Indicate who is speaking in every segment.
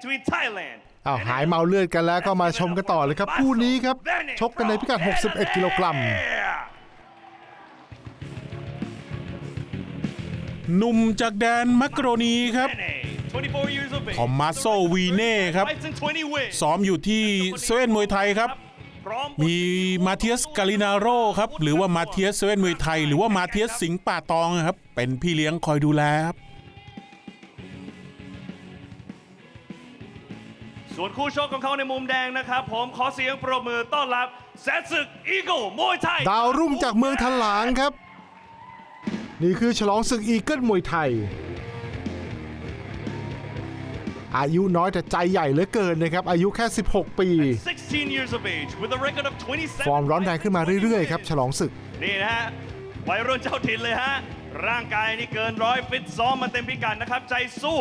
Speaker 1: between Thailand
Speaker 2: อ้าวหายเมาเลือดกันแล้วก็มาชมกันต่อเลยครับคู่นี้ครับ ชกกันในพิกัด 61 กิโลกรัม
Speaker 3: หนุ่มจากแดนมักโรนีครับ
Speaker 1: 24 years of age
Speaker 3: ทอมมาโซวีเน่ครับ
Speaker 1: Fights in 20 wins
Speaker 3: ซ้อมอยู่ที่เซเว่นมวยไทยครับ
Speaker 1: พร้อม
Speaker 3: มีมาเทียสกาลินาโรครับ หรือว่ามาเทียสเซเว่นมวยไทย หรือว่ามาเทียสสิงห์ป่าตองครับ เป็นพี่เลี้ยงคอยดูแลครับ
Speaker 1: ส่วนคู่ชกของเขาในมุมแดงนะครับผมขอเสียงปรบมือต้อนรับแสนศึกอีโก้มวยไทย
Speaker 2: ดาวรุ่งจากเมืองทันหลางครับ นี่คือฉลองศึกอีเกิลมวยไทย อายุน้อยแต่ใจใหญ่เหลือเกินนะครับ อายุแค่ 16 ปี
Speaker 1: 16 years of age with a record of 27
Speaker 2: ฟอร์มร้อนแรงขึ้นมาเรื่อยๆครับ ฉลองศึก
Speaker 1: นี่นะฮะวัยรุ่นเจ้าถิ่นเลยฮะ ร่างกายนี่เกินร้อยฟิตซ้อมมาเต็มพิกัดนะครับ ใจสู้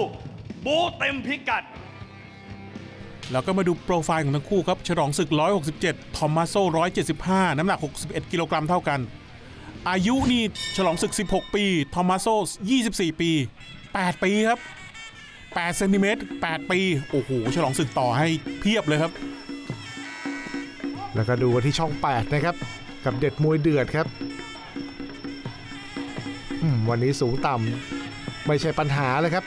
Speaker 1: บูเต็มพิกัด
Speaker 3: แล้วก็มาดูโปรไฟล์ของทั้งคู่ครับ ฉลองศึก 167 ทอมมาโซ 175 น้ำหนัก 61 กิโลกรัมเท่ากัน อายุนี่ฉลองศึก 16 ปี ทอมมาโซ 24 ปี 8 ปีครับ 8 เซนติเมตร 8 ปี โอ้โห ฉลองศึกต่อให้เพียบเลยครับ
Speaker 2: แล้วก็ดูกันที่ช่อง 8 นะครับ กับเด็ดมวยเดือดครับ วันนี้สูงต่ำไม่ใช่ปัญหาเลยครับ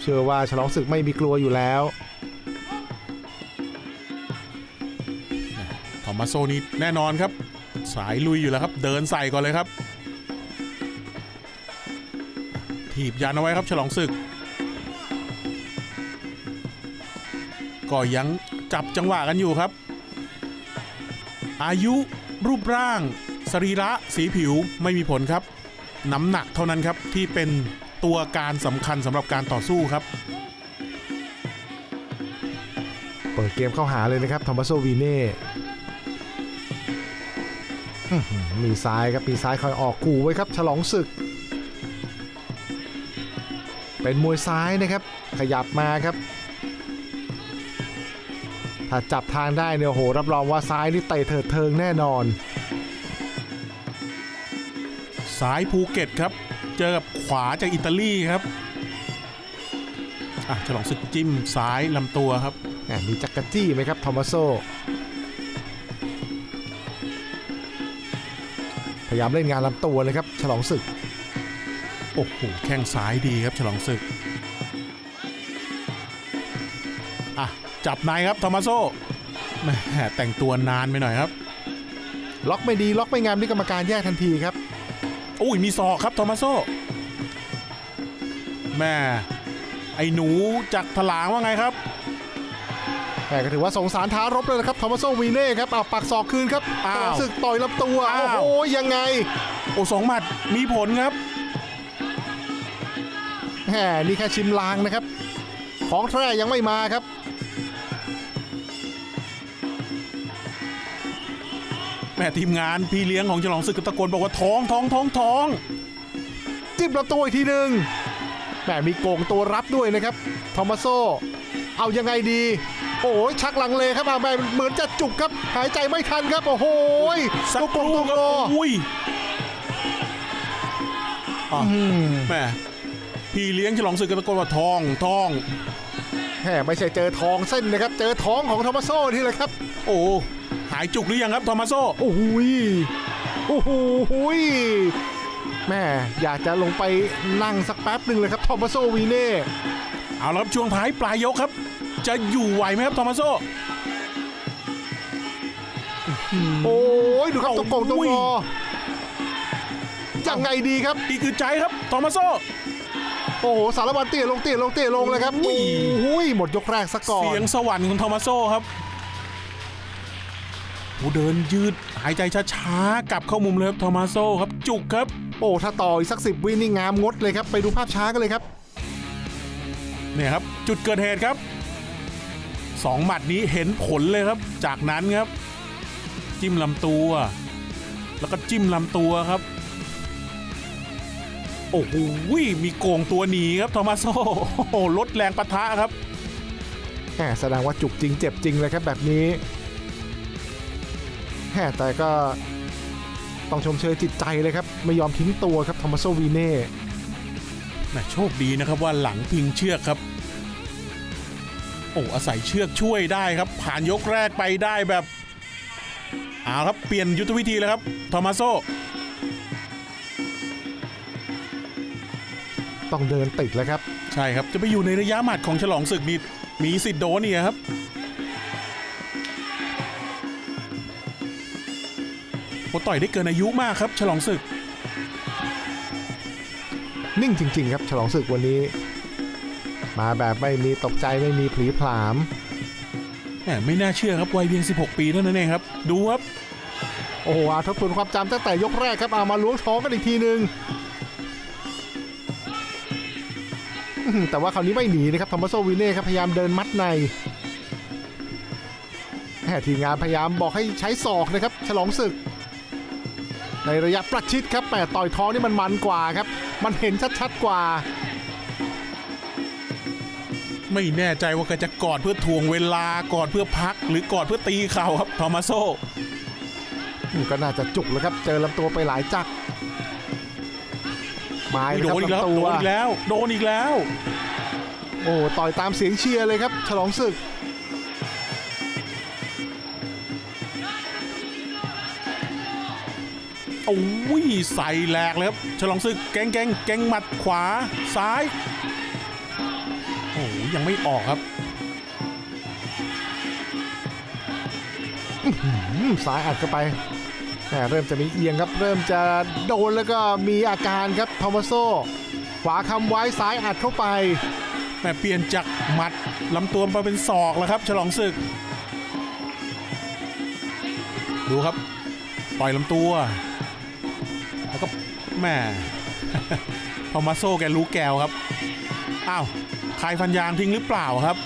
Speaker 2: เชื่อว่าฉลองศึกไม่มีกลัวอยู่แล้ว
Speaker 3: อมมาโซนี่แน่นอนครับ สายลุยอยู่แล้วครับ เดินใส่ก่อนเลยครับ ถีบยันเอาไว้ครับฉลองศึก ก็ยังจับจังหวะกันอยู่ครับ อายุรูปร่าง สรีระสีผิวไม่มีผลครับ น้ำหนักเท่านั้นครับที่เป็นตัวการสำคัญสำหรับการต่อสู้ครับ
Speaker 2: เปิดเกมเข้าหาเลยนะครับทอมัสโซวีเน่ มีซ้ายครับมีซ้ายคอยออกขู่ไว้ครับ ฉลองศึก เป็นมวยซ้ายนะครับ ขยับมาครับ ถ้าจับทางได้เนี่ยโอ้โหรับรองว่าซ้ายนี่เตะเถิดเทิงแน่นอน
Speaker 3: ซ้ายภูเก็ตครับ เจอกับขวาจากอิตาลีครับอะฉลองศึกจิ้มซ้ายลำตัวครับ
Speaker 2: แหม่มีจักรจี้ไหมครับทอมัสโซ ยายามเล่นงานลำตัวเลยครับ ฉลองศึก
Speaker 3: โอ้โห แข้งซ้ายดีครับ ฉลองศึก อะ จับในครับทอมาโซแหมแต่งตัวนานไปหน่อยครับ
Speaker 2: ล็อกไม่ดี ล็อกไม่งามนี่กรรมการแยกทันทีครับ
Speaker 3: อุ้ย มีศอกครับทอมาโซแม่ไอ้หนูจากถลางว่าไงครับ
Speaker 2: แต่ก็ถือว่าสงสารท้ารบเลยนะครับทอมัสโซวีเน่ครับเอาปักศอกคืนครับ
Speaker 3: อ้าว
Speaker 2: ฉลองศึกต่อยลำตัว
Speaker 3: อ้าว
Speaker 2: โอ้โห ยังไง
Speaker 3: โอ้สองหมัดมีผลครับ
Speaker 2: แหมนี่แค่ชิมลางนะครับ ของแท้ยังไม่มาครับ
Speaker 3: แม่ทีมงานพี่เลี้ยงของฉลองศึกก็ตะโกนบอกว่าท้องท้องท้องท้อง
Speaker 2: จิ้มลำตัวอีกทีหนึ่งแหมมีโกงตัวรับด้วยนะครับทอมัสโซ เอายังไงดี โอ้ยชักลังเลครับเอาแม่เหมือนจะจุกครับ หายใจไม่ทันครับโอ้โห
Speaker 3: สัก
Speaker 2: ตัว
Speaker 3: ค
Speaker 2: โกง
Speaker 3: รู่
Speaker 2: ตัว
Speaker 3: ครับ
Speaker 2: โก
Speaker 3: อุ้ยอะแม่พี่เลี้ยงฉลองศึกก็ตะโกนว่าทองทอง
Speaker 2: แหมไม่ใช่เจอทองเส้นนะครับ เจอท้องของทอมัสโซนี่แหละครับ
Speaker 3: โอ้หายจุกหรือยังครับทอมาโซ
Speaker 2: โอ้โหยโอ้โหยแม่อยากจะลงไปนั่งสักแป๊บหนึ่งเลยครับทอมัสโซวีเน่
Speaker 3: เอาละครับช่วงท้ายปลายยกครับ จะอยู่ไหวไหมครับทอมาโซ
Speaker 2: โอ้ยดูครับตัวโกงตัว
Speaker 3: โอ้
Speaker 2: ง
Speaker 3: ย
Speaker 2: อยังไงดีครับ
Speaker 3: นี่คือใจครับทอมาโซ
Speaker 2: โอ้โหสารบันเตี้ยลงเตี้ยลงเตี้ยลงเลยครับ
Speaker 3: โอ้
Speaker 2: โอ้
Speaker 3: ย
Speaker 2: โหหมดยกแรกซะก่อน
Speaker 3: เสียงสวรรค์ของทอมาโซครับโอ้เดินยืดหายใจช้าๆกลับเข้ามุมเลยครับทอมาโซครับจุกครับ
Speaker 2: โอ้ถ้าต่ออีกสักสิบวินี่งามงดเลยครับ ไปดูภาพช้ากันเลยครับ
Speaker 3: เนี่ยครับจุดเกิดเหตุครับสองหมัดนี้เห็นผลเลยครับ จากนั้นครับ จิ้มลำตัว แล้วก็จิ้มลำตัวครับ โอ้โหมีโกงตัวหนีครับทอมาโซโอ้ลดแรงปะทะครับ
Speaker 2: แหมแสดงว่าจุกจริงเจ็บจริงเลยครับแบบนี้แหมแต่ก็ต้องชมเชยจิตใจเลยครับ ไม่ยอมทิ้งตัวครับทอมัสโซวีเน่
Speaker 3: แหม่โชคดีนะครับว่าหลังพิงเชือกครับ โอ้อาศัยเชือกช่วยได้ครับ ผ่านยกแรกไปได้แบบเอาครับเปลี่ยนยุทธวิธีแล้วครับทอมาโซ
Speaker 2: ต้องเดินติดแล้วครับ
Speaker 3: ใช่ครับจะไปอยู่ในระยะหมัดของฉลองศึกนี่มีสิทธิ์โดนเนี่ยครับโอ้ต่อยได้เกินอายุมากครับ ฉลองศึก
Speaker 2: นิ่งจริง ๆ ครับ ฉลองศึกวันนี้ มาแบบไม่มีตกใจไม่มีผลีผลาม
Speaker 3: แหมไม่น่าเชื่อครับวัยเพียง 16 ปีเท่านั้นเองครับ ดูครับ
Speaker 2: โอ้โหเอาทบทวนความจำตั้งแต่ยกแรกครับเอามาล้วงท้องกันอีกทีหนึ่งอื้อหือแต่ว่าคราวนี้ไม่หนีนะครับทอมัสโซวินเน่ครับพยายามเดินมัดในแหม่ทีมงานพยายามบอกให้ใช้ศอกนะครับ ฉลองศึก ในระยะประชิดครับแต่ต่อยท้องนี่มันมันกว่าครับ มันเห็นชัดๆกว่า
Speaker 3: ไม่แน่ใจว่าแกจะกอดเพื่อทวงเวลากอดเพื่อพัก หรือกอดเพื่อตีเข่าครับทอมาโซ
Speaker 2: อืมก็น่าจะจุกแล้วครับ เจอลำตัวไปหลายจักรไม้
Speaker 3: โด
Speaker 2: นะคนรับ
Speaker 3: อีกแล้ว
Speaker 2: ลำตัว
Speaker 3: โดนอีกแล้ว โดนอีกแล้ว
Speaker 2: โอ้ต่อยตามเสียงเชียร์เลยครับ ฉลองศึก
Speaker 3: อ้ยใส่แหลกเลยครับฉลองศึกแกงแกงแกงหมัดขวาซ้ายโอ้ยยังไม่ออกครับ
Speaker 2: อืมซ้ายอัดเข้าไปแหมเริ่มจะมีเอียงครับ เริ่มจะโดนแล้วก็มีอาการครับทอมัสโซ ขวาคำไว้ซ้ายอัดเข้าไป
Speaker 3: แม่เปลี่ยนจากหมัดลำตัวมาเป็นศอกแล้วครับ ฉลองศึก ดูครับ ต่อยลำตัว แล้วก็แม่พอมาโซ่แกรู้แกวครับ อ้าวคายฟันยางทิ้งหรือเปล่าครับ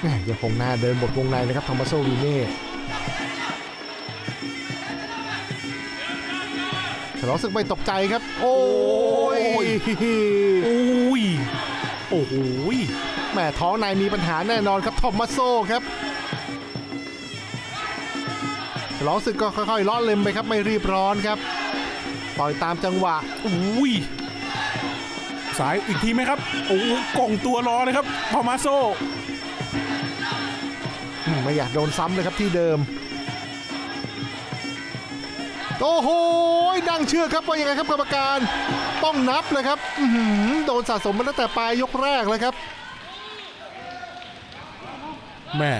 Speaker 2: แหม่ยังคงหน้าเดินบทวงในนะครับทอมัสโซวีเน่ฉลองศึกไม่ตกใจครับ โอ้ย
Speaker 3: โอ้ย โอ้โหย
Speaker 2: แหมท้องในมีปัญหาแน่นอนครับทอมัสโซครับ ฉลองศึกก็ค่อยๆล้อเล็มไปครับไม่รีบร้อนครับต่อยตามจังหวะ
Speaker 3: อุ้ยสายอีกทีไหมครับโอ้โหกล่องตัวรอเลยครับพอมาโซ
Speaker 2: อืมไม่อยากโดนซ้ำเลยครับที่เดิมโอ้โหดังเชื่อครับว่ายังไงครับกรรมการต้องนับเลยครับอื้อหือโดนสะสมมาตั้งแต่ปลายยกแรกเลยครับ
Speaker 3: แม่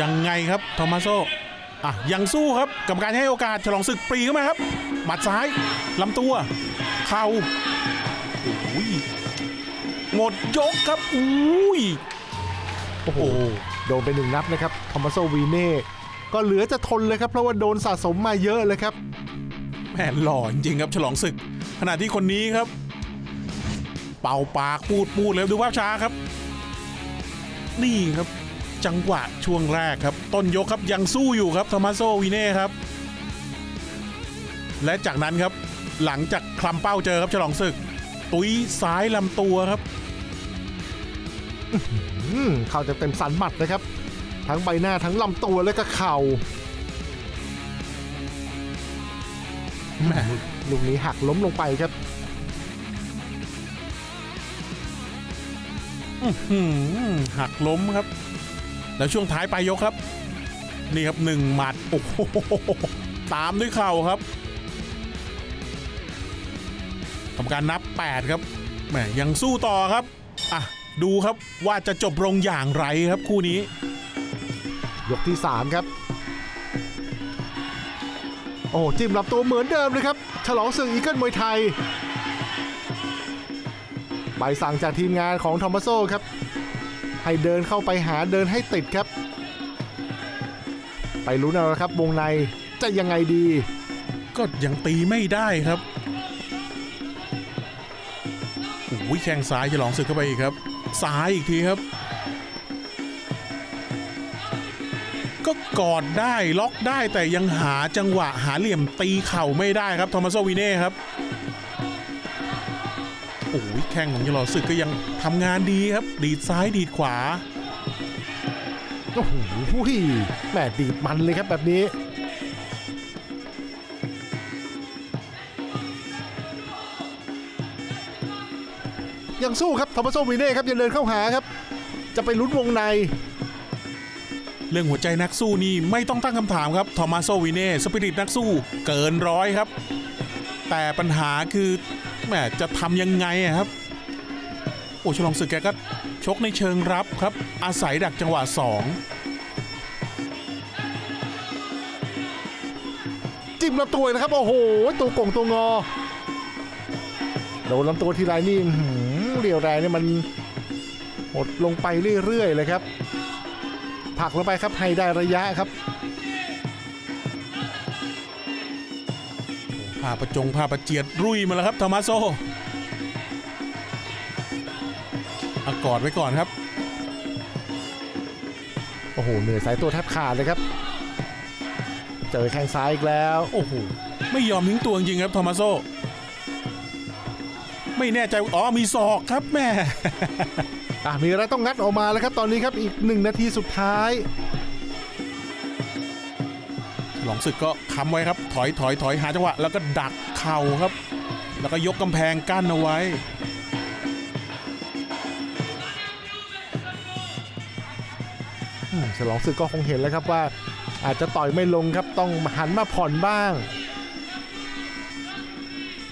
Speaker 3: ยังไงครับโทมัสโซอะยังสู้ครับกรรมการให้โอกาสฉลองศึกปรีเข้ามาครับ หมัดซ้ายลำตัวเข่าโอ้ยหมดยกครับอุ้ย
Speaker 2: โอ้โหโดนไปหนึ่งนับนะครับทอมัสโซวีเน่ก็เหลือจะทนเลยครับเพราะว่าโดนสะสมมาเยอะเลยครับ
Speaker 3: แม่หล่อจริงๆครับฉลองศึก ขณะที่คนนี้ครับ เป่าปากพูดพูดเลยดูภาพช้าครับ นี่ครับ จังหวะช่วงแรกครับ ต้นยกครับยังสู้อยู่ครับโทมัสโซวีเน่ครับ และจากนั้นครับหลังจากคลำเป้าเจอครับฉลองศึก ตุ้ยซ้ายลำตัวครับ
Speaker 2: อืมเข่าเต็มๆสันหมัดนะครับ ทั้งใบหน้าทั้งลำตัวและก็เข่า
Speaker 3: แหม่
Speaker 2: ลูกนี้หักล้มลงไปครับ
Speaker 3: หืมหักล้มครับ แล้วช่วงท้ายปลายยกครับ นี่ครับหนึ่งหมัดโอ้โหตามด้วยเข่าครับทำการนับ 8 ครับแหมยังสู้ต่อครับอะดูครับว่าจะจบลงอย่างไรครับคู่นี้
Speaker 2: ยกที่ 3 ครับ โอ้จิ้มลำตัวเหมือนเดิมเลยครับ ฉลองศึกอีเกิลมวยไทย ใบสั่งจากทีมงานของทอมัสโซครับ ให้เดินเข้าไปหาเดินให้ติดครับ ไปลุ้นเอาละครับวงในจะยังไงดี
Speaker 3: ก็ยังตีไม่ได้ครับโอ้ยแข้งซ้ายฉลองศึกเข้าไปอีกครับ ซ้ายอีกทีครับ ก็กอดได้ล็อกได้แต่ยังหาจังหวะหาเหลี่ยมตีเข่าไม่ได้ครับโทมัสโซวีเน่ครับ โอ้ยแข้งของยลอสึกก็ยังทำงานดีครับ ดีดซ้ายดีดขวา
Speaker 2: โอ้โหแม่ดีดมันเลยครับแบบนี้ยังสู้ครับทอมัสโซวีเน่ครับยังเดินเข้าหาครับ จะไปลุ้นวงใน
Speaker 3: เรื่องหัวใจนักสู้นี่ไม่ต้องตั้งคำถามครับทอมัสโซวีเน่สปิริตนักสู้เกินร้อยครับ แต่ปัญหาคือ แหมจะทำยังไงอะครับ โอ้ฉลองศึกแกก็ชกในเชิงรับครับ อาศัยดักจังหวะ
Speaker 2: จิ้มลำตัวนะครับ โอ้โห ตัวก่งตัวงอ โดนลำตัวทีไรนี่หือเรียวแรงเนี่ยมันหดลงไปเรื่อยๆเลยครับผลักลงไปครับให้ได้ระยะครับ
Speaker 3: ผ้าประจงผ้าประเจียดรุ่ยมาแล้วครับทอมาโซอากอดไว้ก่อนครับ
Speaker 2: โอ้โหเหนื่อยสายตัวแทบขาดเลยครับ เจอแข้งซ้ายอีกแล้ว
Speaker 3: โอ้โหไม่ยอมทิ้งตัวจริงๆครับโทมัสโซ ไม่แน่ใจอ๋อมีศอกครับแม่
Speaker 2: อะมีอะไรต้องงัดออกมาแล้วครับตอนนี้ครับอีกหนึ่งนาทีสุดท้าย
Speaker 3: หลองศึกก็ค้ำไว้ครับ ถอยถอยถอยหาจังหวะแล้วก็ดักเข่าครับ แล้วก็ยกกำแพงกั้นเอาไว้
Speaker 2: อืมฉลองศึกก็คงเห็นแล้วครับว่า อาจจะต่อยไม่ลงครับต้องหันมาผ่อนบ้าง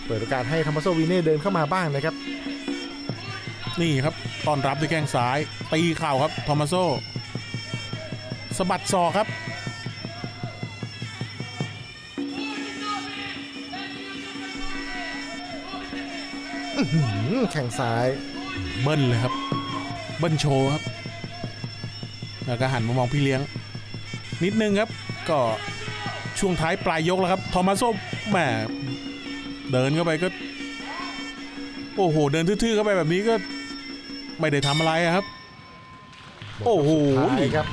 Speaker 2: เปิดโอกาสให้ธรรมโซวีเน่เดินเข้ามาบ้างนะครับ
Speaker 3: นี่ครับตอนรับด้วยแข้งซ้ายตีเข่าครับทอมัสโซสะบัดศอกครับ
Speaker 2: แข่งซ้าย
Speaker 3: เบิ้ลเลยครับ เบิ้ลโชว์ครับ แล้วก็หันมามองพี่เลี้ยง นิดนึงครับ ก็ช่วงท้ายปลายยกแล้วครับ ทอมัสโซแหมเดินเข้าไปก็ โอ้โห เดินทื่อๆเข้าไปแบบนี้ก็ ไม่ได้ทำอะไรอะครับ โอ้โห
Speaker 2: ท้ายครับ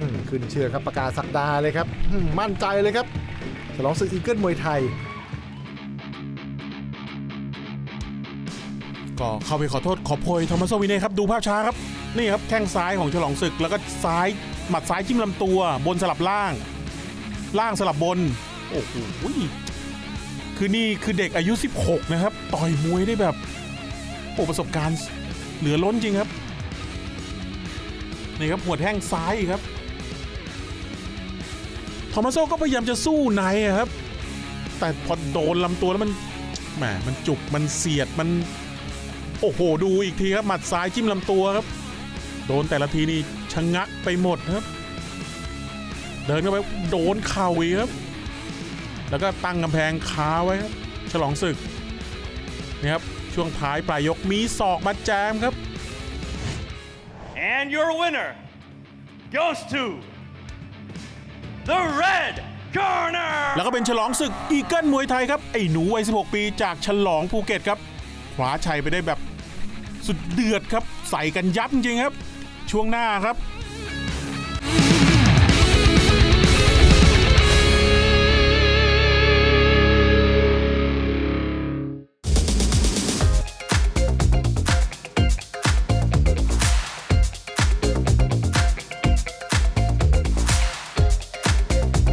Speaker 2: อืมขึ้นเชื่อครับประกาศสักดาเลยครับอืมมั่นใจเลยครับฉลองศึกอีเกิลมวยไทย
Speaker 3: ก็เข้าไปขอโทษขอโพยทอมัสโซวินเน่ครับดูภาพช้าครับนี่ครับแข้งซ้ายของฉลองศึก แล้วก็ซ้ายหมัดซ้ายจิ้มลำตัว บนสลับล่าง ล่างสลับบนโอ้โหคือนี่คือเด็กอายุ 16 นะครับ ต่อยมวยได้แบบโอ้ประสบการณ์เหลือล้นจริงครับนี่ครับหัวแท่งซ้ายครับทอมัสโซก็พยายามจะสู้ในครับ แต่พอโดนลำตัวแล้วมันแหมมันจุกมันเสียดมัน โอ้โห ดูอีกทีครับหมัดซ้ายจิ้มลำตัวครับ โดนแต่ละทีนี่ชะงงักไปหมดครับ เดินเข้าไปโดนเข่าอีกครับ แล้วก็ตั้งกำแพงคาไว้ครับ ฉลองศึกนี่ครับช่วงท้ายปลายยกมีศอกมาแจมครับ
Speaker 1: and your winner goes to the red corner
Speaker 3: แล้วก็เป็นฉลองศึกอีเกิลมวยไทยครับ ไอ้หนูวัย 16 ปีจากฉลองภูเก็ตครับ คว้าชัยไปได้แบบสุดเดือดครับ ใส่กันยับจริงครับ ช่วงหน้าครับ